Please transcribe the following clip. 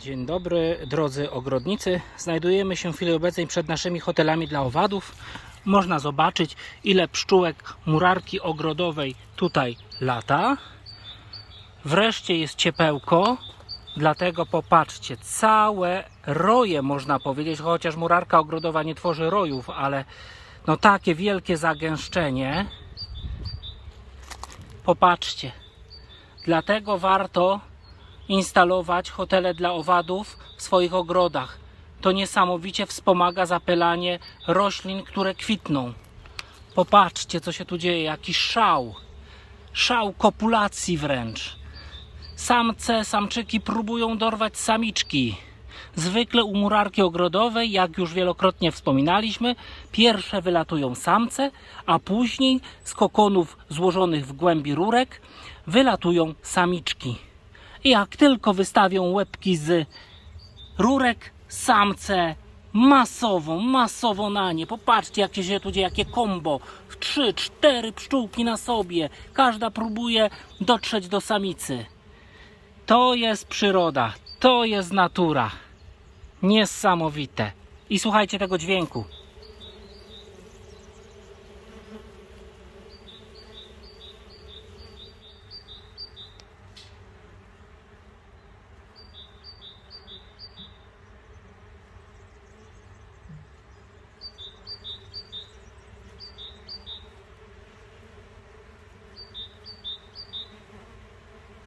Dzień dobry drodzy ogrodnicy. Znajdujemy się w chwili obecnej przed naszymi hotelami dla owadów. Można zobaczyć ile pszczółek murarki ogrodowej tutaj lata. Wreszcie jest ciepełko, dlatego popatrzcie, całe roje można powiedzieć, chociaż murarka ogrodowa nie tworzy rojów, ale no takie wielkie zagęszczenie. Popatrzcie. Dlatego warto instalować hotele dla owadów w swoich ogrodach. To niesamowicie wspomaga zapylanie roślin, które kwitną. Popatrzcie, co się tu dzieje, jaki szał. Szał kopulacji wręcz. Samce, samczyki próbują dorwać samiczki. Zwykle u murarki ogrodowej, jak już wielokrotnie wspominaliśmy, pierwsze wylatują samce, a później z kokonów złożonych w głębi rurek wylatują samiczki. Jak tylko wystawią łebki z rurek, samce masowo, masowo na nie. Popatrzcie, jak się tu dzieje, jakie kombo. Trzy, cztery pszczółki na sobie. Każda próbuje dotrzeć do samicy. To jest przyroda, to jest natura. Niesamowite. I słuchajcie tego dźwięku.